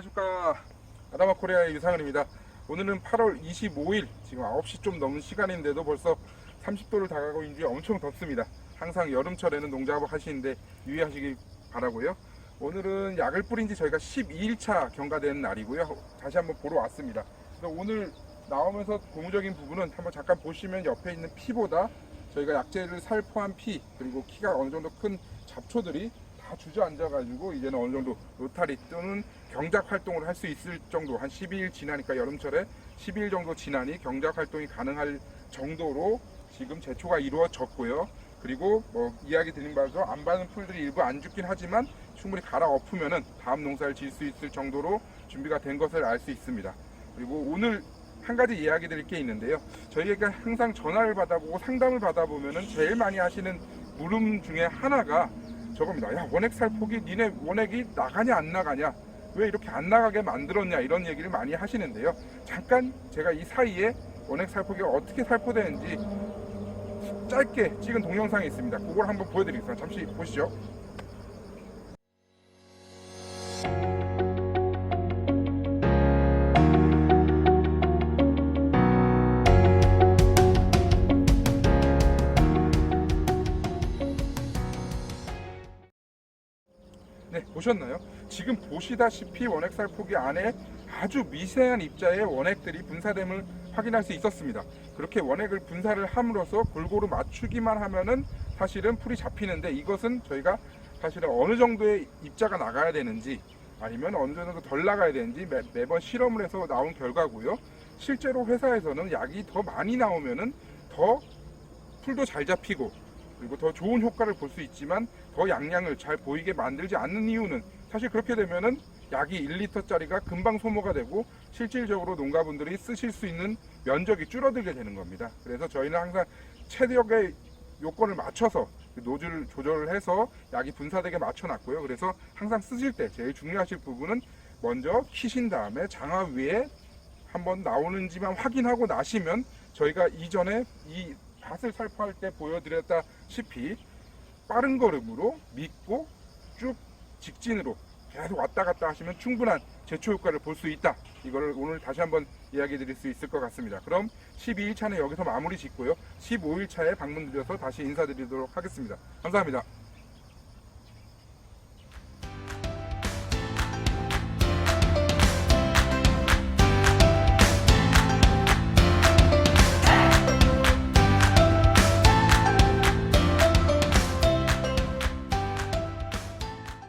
안녕하십니까. 아다마 코리아의 유상은입니다. 오늘은 8월 25일 지금 9시 좀 넘은 시간인데도 벌써 30도를 다가고 있는지 엄청 덥습니다. 항상 여름철에는 농작업 하시는데 유의하시기 바라고요. 오늘은 약을 뿌린 지 저희가 12일차 경과된 날이고요. 다시 한번 보러 왔습니다. 오늘 나오면서 고무적인 부분은 한번 잠깐 보시면 옆에 있는 피보다 저희가 약재를 살포한 피 그리고 키가 어느 정도 큰 잡초들이 다 주저앉아가지고 이제는 어느 정도 로타리 또는 경작 활동을 할 수 있을 정도 한 12일 지나니까 여름철에 12일 정도 지나니 경작 활동이 가능할 정도로 지금 제초가 이루어졌고요. 그리고 뭐 이야기 드린 바로 안 받은 풀들이 일부 안 죽긴 하지만 충분히 갈아 엎으면은 다음 농사를 지을 수 있을 정도로 준비가 된 것을 알 수 있습니다. 그리고 오늘 한 가지 이야기 드릴 게 있는데요. 저희가 항상 전화를 받아보고 상담을 받아보면은 제일 많이 하시는 물음 중에 하나가 저겁니다. 야, 원액 살포기 니네 원액이 나가냐 안 나가냐? 왜 이렇게 안 나가게 만들었냐? 이런 얘기를 많이 하시는데요. 잠깐 제가 이 사이에 원액 살포기가 어떻게 살포되는지 짧게 찍은 동영상이 있습니다. 그걸 한번 보여드리겠습니다. 잠시 보시죠. 네, 보셨나요? 지금 보시다시피 원액 살 포기 안에 아주 미세한 입자의 원액들이 분사됨을 확인할 수 있었습니다. 그렇게 원액을 분사를 함으로써 골고루 맞추기만 하면은 사실은 풀이 잡히는데 이것은 저희가 사실은 어느 정도의 입자가 나가야 되는지 아니면 어느 정도 덜 나가야 되는지 매, 매번 실험을 해서 나온 결과고요. 실제로 회사에서는 약이 더 많이 나오면은 더 풀도 잘 잡히고 그리고 더 좋은 효과를 볼 수 있지만 더 양량을 잘 보이게 만들지 않는 이유는 사실 그렇게 되면은 약이 1리터짜리가 금방 소모가 되고 실질적으로 농가분들이 쓰실 수 있는 면적이 줄어들게 되는 겁니다. 그래서 저희는 항상 최적의 요건을 맞춰서 그 노즐 조절을 해서 약이 분사되게 맞춰놨고요. 그래서 항상 쓰실 때 제일 중요하실 부분은 먼저 키신 다음에 장화 위에 한번 나오는지만 확인하고 나시면 저희가 이전에 이 밭을 살포할 때 보여드렸다시피 빠른 걸음으로 믿고 쭉 직진으로 계속 왔다 갔다 하시면 충분한 제초 효과를 볼 수 있다. 이거를 오늘 다시 한번 이야기 드릴 수 있을 것 같습니다. 그럼 12일 차는 여기서 마무리 짓고요. 15일 차에 방문 드려서 다시 인사드리도록 하겠습니다. 감사합니다.